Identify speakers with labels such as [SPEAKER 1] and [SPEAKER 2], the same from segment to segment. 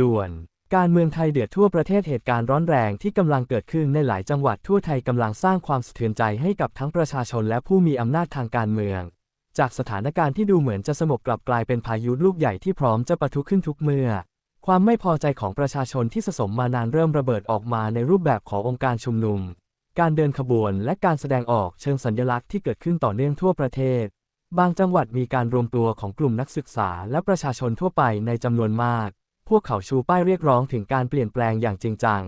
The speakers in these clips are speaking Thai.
[SPEAKER 1] ด่วน การเมืองไทยเดือดทั่วประเทศเหตุการณ์ร้อนแรงที่กำลังเกิดขึ้นในหลายจังหวัดทั่วไทยกำลังสร้างความสะเทือนใจให้กับทั้งประชาชนและผู้มีอำนาจทางการเมือง จากสถานการณ์ที่ดูเหมือนจะสงบกลับกลายเป็นพายุลูกใหญ่ที่พร้อมจะปะทุขึ้นทุกเมื่อ ความไม่พอใจของประชาชนที่สะสมมานานเริ่มระเบิดออกมาในรูปแบบขององค์การชุมนุม การเดินขบวนและการแสดงออกเชิงสัญลักษณ์ที่เกิดขึ้นต่อเนื่องทั่วประเทศ บางจังหวัดมีการรวมตัวของกลุ่มนักศึกษาและประชาชนทั่วไปในจำนวนมาก พวกเขาชูป้ายเรียกร้องถึงการเปลี่ยนแปลงอย่างจริงจัง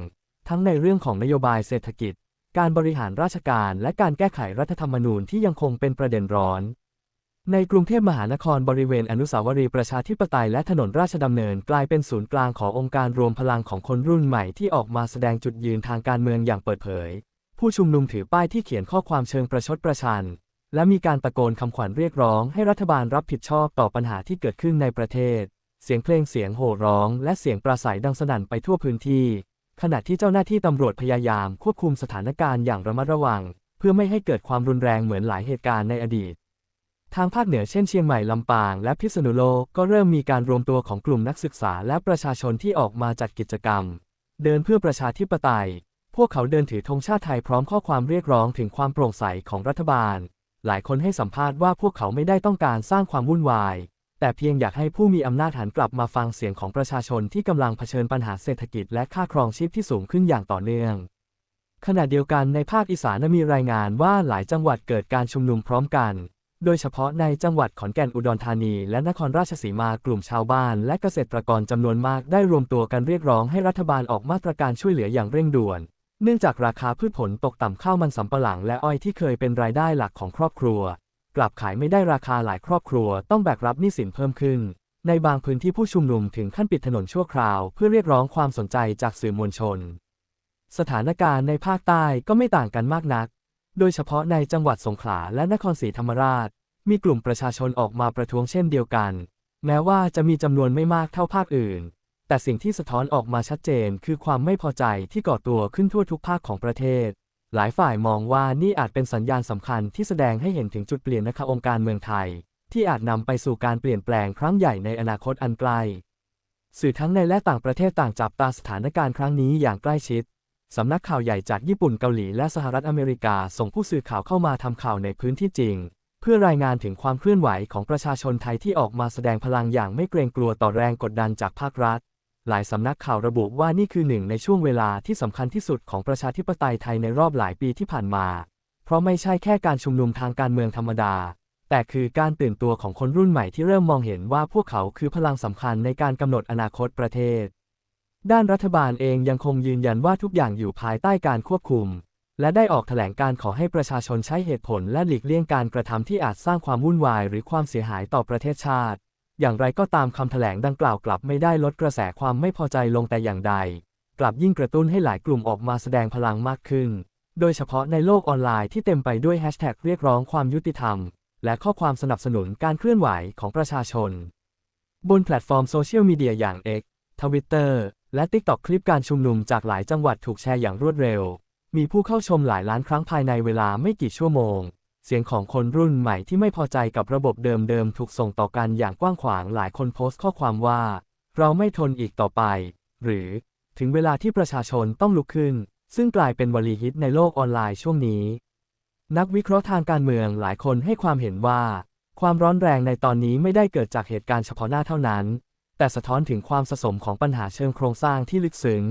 [SPEAKER 1] ทั้งในเรื่องของนโยบายเศรษฐกิจ การบริหารราชการและการแก้ไขรัฐธรรมนูญที่ยังคงเป็นประเด็นร้อน ในกรุงเทพมหานครบริเวณอนุสาวรีย์ประชาธิปไตยและถนนราชดำเนินกลายเป็นศูนย์กลางขององค์การรวมพลังของคนรุ่นใหม่ที่ออกมาแสดงจุดยืนทางการเมืองอย่างเปิดเผย ผู้ชุมนุมถือป้ายที่เขียนข้อความเชิงประชดประชัน และมีการตะโกนคำขวัญเรียกร้องให้รัฐบาลรับผิดชอบต่อปัญหาที่เกิดขึ้นในประเทศ เสียงเพลงเสียงโห่ร้อง และเสียงปราศัยดังสนั่นไปทั่วพื้นที่ ขณะที่เจ้าหน้าที่ตำรวจพยายามควบคุมสถานการณ์อย่างระมัดระวัง เพื่อไม่ให้เกิดความรุนแรงเหมือนหลายเหตุการณ์ในอดีต ทางภาคเหนือเช่นเชียงใหม่ลำปางและพิษณุโลกก็เริ่มมีการรวมตัวของกลุ่มนักศึกษาและประชาชนที่ออกมาจัดกิจกรรม เดินเพื่อประชาธิปไตย พวกเขาเดินถือธงชาติไทยพร้อมข้อความเรียกร้องถึงความโปร่งใสของรัฐบาล หลายคนให้สัมภาษณ์ว่าพวกเขาไม่ได้ต้องการสร้างความวุ่นวาย แต่เพียงอยากให้ผู้มีอำนาจหันกลับมาฟังเสียงของประชาชนที่กำลังเผชิญปัญหาเศรษฐกิจและค่าครองชีพที่สูงขึ้นอย่างต่อเนื่อง ขณะเดียวกันในภาคอีสานมีรายงานว่าหลายจังหวัดเกิดการชุมนุมพร้อมกัน โดยเฉพาะในจังหวัดขอนแก่นอุดรธานี และนครราชสีมากลุ่มชาวบ้านและเกษตรกรจำนวนมากได้รวมตัวกันเรียกร้องให้รัฐบาลออกมาตรการช่วยเหลืออย่างเร่งด่วน เนื่องจากราคาพืชผลตกต่ำข้าวมันสำปะหลังและอ้อยที่เคยเป็นรายได้หลักของครอบครัว กลับขายไม่ได้ราคาหลายครอบครัวต้องแบกรับหนี้สินเพิ่มขึ้น ในบางพื้นที่ผู้ชุมนุมถึงขั้นปิดถนนชั่วคราว เพื่อเรียกร้องความสนใจจากสื่อมวลชน สถานการณ์ในภาคใต้ก็ไม่ต่างกันมากนัก โดยเฉพาะในจังหวัดสงขลาและนครศรีธรรมราช มีกลุ่มประชาชนออกมาประท้วงเช่นเดียวกัน แม้ว่าจะมีจำนวนไม่มากเท่าภาคอื่น แต่สิ่งที่สะท้อนออกมาชัดเจนคือความไม่พอใจที่ก่อตัวขึ้นทั่วทุกภาคของประเทศ หลายฝ่ายมองว่านี่อาจเป็นสัญญาณสำคัญที่แสดงให้เห็นถึงจุดเปลี่ยนนะคะองค์การเมืองไทย ที่อาจนำไปสู่การเปลี่ยนแปลงครั้งใหญ่ในอนาคตอันไกล สื่อทั้งในและต่างประเทศต่างจับตาสถานการณ์ครั้งนี้อย่างใกล้ชิดสำนักข่าวใหญ่จากญี่ปุ่นเกาหลีและสหรัฐอเมริกาส่งผู้สื่อข่าวเข้ามาทำข่าวในพื้นที่จริง เพื่อรายงานถึงความเคลื่อนไหวของประชาชนไทยที่ออกมาแสดงพลังอย่างไม่เกรงกลัวต่อแรงกดดันจากภาครัฐ หลายสำนักข่าวระบุว่านี่คือหนึ่งในช่วงเวลาที่สำคัญที่สุดของประชาธิปไตยไทยในรอบหลายปีที่ผ่านมา เพราะไม่ใช่แค่การชุมนุมทางการเมืองธรรมดา แต่คือการตื่นตัวของคนรุ่นใหม่ที่เริ่มมองเห็นว่าพวกเขาคือพลังสำคัญในการกำหนดอนาคตประเทศ ด้านรัฐบาลเองยังคงยืนยันว่าทุกอย่างอยู่ภายใต้การควบคุม และได้ออกแถลงการขอให้ประชาชนใช้เหตุผลและหลีกเลี่ยงการกระทำที่อาจสร้างความวุ่นวาย หรือความเสียหายต่อประเทศชาติ อย่างไรก็ตามคำแถลงดังกล่าวกลับไม่ได้ลดกระแสความไม่พอใจลงแต่อย่างใด กลับยิ่งกระตุ้นให้หลายกลุ่มออกมาแสดงพลังมากขึ้น โดยเฉพาะในโลกออนไลน์ที่เต็มไปด้วยแฮชแท็กเรียกร้องความยุติธรรม และข้อความสนับสนุนการเคลื่อนไหวของประชาชน บนแพลตฟอร์มโซเชียลมีเดียอย่าง X Twitter และ TikTok คลิปการชุมนุมจากหลายจังหวัดถูกแชร์อย่างรวดเร็ว มีผู้เข้าชมหลายล้านครั้งภายในเวลาไม่กี่ชั่วโมง เสียงของคนรุ่นใหม่ที่ไม่พอใจกับระบบเดิมๆถูกส่งต่อกันอย่างกว้างขวางหลายคนโพสต์ข้อความว่า เราไม่ทนอีกต่อไป หรือ ถึงเวลาที่ประชาชนต้องลุกขึ้น ซึ่งกลายเป็นวลีฮิตในโลกออนไลน์ช่วงนี้ นักวิเคราะห์ทางการเมืองหลายคนให้ความเห็นว่า ความร้อนแรงในตอนนี้ไม่ได้เกิดจากเหตุการณ์เฉพาะหน้าเท่านั้น แต่สะท้อนถึงความสะสมของปัญหาเชิงโครงสร้างที่ลึกซึ้ง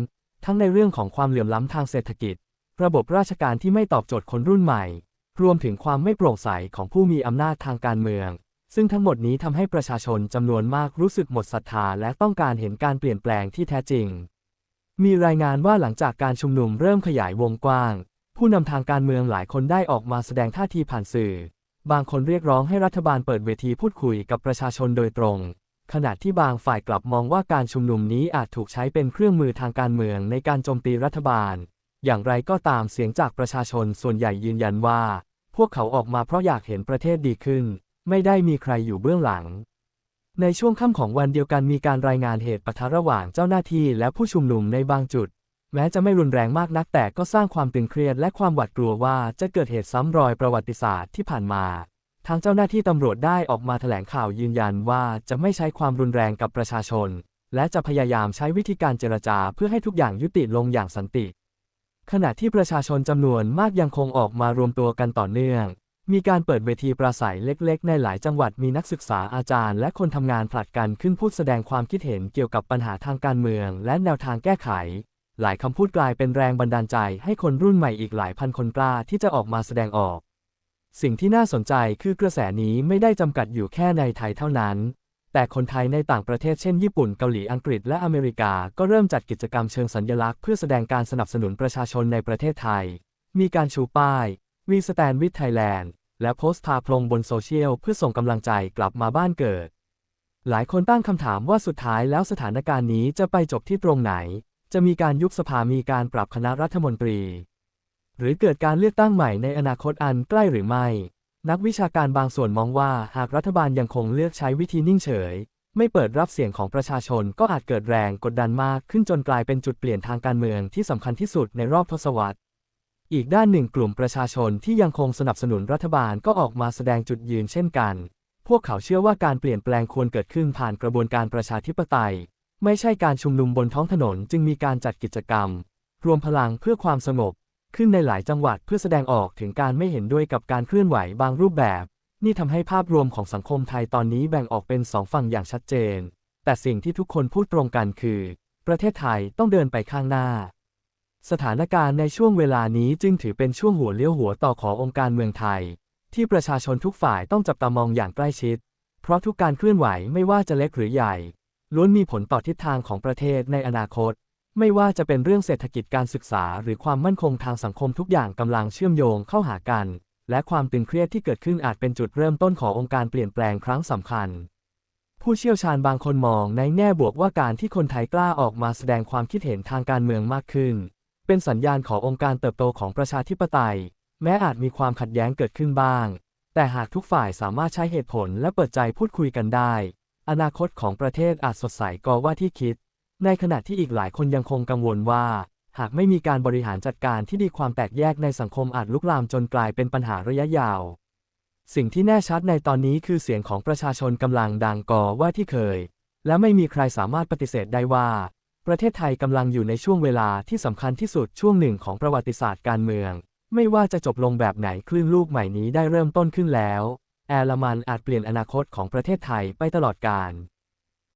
[SPEAKER 1] ทั้งในเรื่องของความเหลื่อมล้ำทางเศรษฐกิจ ระบบราชการที่ไม่ตอบโจทย์คนรุ่นใหม่ รวมถึงความไม่โปร่งใสของผู้มีอำนาจทางการเมือง ซึ่งทั้งหมดนี้ทำให้ประชาชนจำนวนมากรู้สึกหมดศรัทธาและต้องการเห็นการเปลี่ยนแปลงที่แท้จริง มีรายงานว่าหลังจากการชุมนุมเริ่มขยายวงกว้าง ผู้นำทางการเมืองหลายคนได้ออกมาแสดงท่าทีผ่านสื่อ บางคนเรียกร้องให้รัฐบาลเปิดเวทีพูดคุยกับประชาชนโดยตรง ขณะที่บางฝ่ายกลับมองว่าการชุมนุมนี้อาจถูกใช้เป็นเครื่องมือทางการเมืองในการโจมตีรัฐบาล อย่างไรก็ตามเสียงจากประชาชนส่วนใหญ่ยืนยันว่า พวกเขาออกมาเพราะอยากเห็นประเทศดีขึ้น ไม่ได้มีใครอยู่เบื้องหลัง ในช่วงค่ำของวันเดียวกันมีการรายงานเหตุปะทะระหว่างเจ้าหน้าที่และผู้ชุมนุมในบางจุด แม้จะไม่รุนแรงมากนักแต่ก็สร้างความตึงเครียดและความหวาดกลัวว่าจะเกิดเหตุซ้ำรอยประวัติศาสตร์ที่ผ่านมา ทางเจ้าหน้าที่ตำรวจได้ออกมาแถลงข่าวยืนยันว่าจะไม่ใช้ความรุนแรงกับประชาชน และจะพยายามใช้วิธีการเจรจาเพื่อให้ทุกอย่างยุติลงอย่างสันติ ขณะที่ประชาชนจำนวนมากยังคงออกมารวมตัวกันต่อเนื่อง มีการเปิดเวทีปราศัยเล็กๆ ในหลายจังหวัดมีนักศึกษาอาจารย์ และคนทำงานผลัดกันขึ้นพูดแสดงความคิดเห็นเกี่ยวกับปัญหาทางการเมือง และแนวทางแก้ไข หลายคำพูดกลายเป็นแรงบันดาลใจให้คนรุ่นใหม่อีกหลายพันคนกล้าที่จะออกมาแสดงออก สิ่งที่น่าสนใจคือกระแสนี้ไม่ได้จำกัดอยู่แค่ในไทยเท่านั้น แต่คนไทยในต่างประเทศเช่นญี่ปุ่นเกาหลีอังกฤษและอเมริกา ก็เริ่มจัดกิจกรรมเชิงสัญลักษณ์เพื่อแสดงการสนับสนุนประชาชนในประเทศไทย มีการชูป้ายวีสแตนวิทไทยแลนด์และโพสต์พาพลงบนโซเชียลเพื่อส่งกำลังใจกลับมาบ้านเกิด หลายคนตั้งคำถามว่าสุดท้ายแล้วสถานการณ์นี้จะไปจบที่ตรงไหน จะมีการยุบสภามีการปรับคณะรัฐมนตรี หรือเกิดการเลือกตั้งใหม่ในอนาคตอันใกล้หรือไม่ นักวิชาการบางส่วนมองว่าหากรัฐบาลยังคงเลือกใช้วิธีนิ่งเฉย ไม่เปิดรับเสียงของประชาชนก็อาจเกิดแรงกดดันมากขึ้นจนกลายเป็นจุดเปลี่ยนทางการเมืองที่สำคัญที่สุดในรอบทศวรรษ อีกด้านหนึ่งกลุ่มประชาชนที่ยังคงสนับสนุนรัฐบาลก็ออกมาแสดงจุดยืนเช่นกัน พวกเขาเชื่อว่าการเปลี่ยนแปลงควรเกิดขึ้นผ่านกระบวนการประชาธิปไตย ไม่ใช่การชุมนุมบนท้องถนนจึงมีการจัดกิจกรรม รวมพลังเพื่อความสงบ ขึ้นในหลายจังหวัดเพื่อแสดงออกถึงการไม่เห็นด้วยกับการเคลื่อนไหวบางรูปแบบ นี่ทำให้ภาพรวมของสังคมไทยตอนนี้แบ่งออกเป็นสองฝั่งอย่างชัดเจน แต่สิ่งที่ทุกคนพูดตรงกันคือ ประเทศไทยต้องเดินไปข้างหน้า สถานการณ์ในช่วงเวลานี้จึงถือเป็นช่วงหัวเลี้ยวหัวต่อขององค์การเมืองไทย ที่ประชาชนทุกฝ่ายต้องจับตามองอย่างใกล้ชิด เพราะทุกการเคลื่อนไหวไม่ว่าจะเล็กหรือใหญ่ล้วนมีผลต่อทิศทางของประเทศในอนาคต ไม่ว่าจะเป็นเรื่องเศรษฐกิจการศึกษา หรือความมั่นคงทางสังคมทุกอย่างกำลังเชื่อมโยงเข้าหากัน และความตึงเครียดที่เกิดขึ้นอาจเป็นจุดเริ่มต้นขององค์การเปลี่ยนแปลงครั้งสำคัญ ผู้เชี่ยวชาญบางคนมองในแง่บวกว่าการที่คนไทยกล้าออกมาแสดงความคิดเห็นทางการเมืองมากขึ้น เป็นสัญญาณขององค์การเติบโตของประชาธิปไตย แม้อาจมีความขัดแย้งเกิดขึ้นบ้าง แต่หากทุกฝ่ายสามารถใช้เหตุผลและเปิดใจพูดคุยกันได้ อนาคตของประเทศอาจสดใสกว่าที่คิด ในขณะที่อีกหลายคนยังคงกังวลว่า หากไม่มีการบริหารจัดการที่ดีความแตกแยกในสังคมอาจลุกลามจนกลายเป็นปัญหาระยะยาว สิ่งที่แน่ชัดในตอนนี้คือเสียงของประชาชนกำลังดังกอว่าที่เคย และไม่มีใครสามารถปฏิเสธได้ว่า ประเทศไทยกำลังอยู่ในช่วงเวลาที่สำคัญที่สุดช่วงหนึ่งของประวัติศาสตร์การเมือง ไม่ว่าจะจบลงแบบไหนคลื่นลูกใหม่นี้ได้เริ่มต้นขึ้นแล้ว แอร์ลมันอาจเปลี่ยนอนาคตของประเทศไทยไปตลอดกาล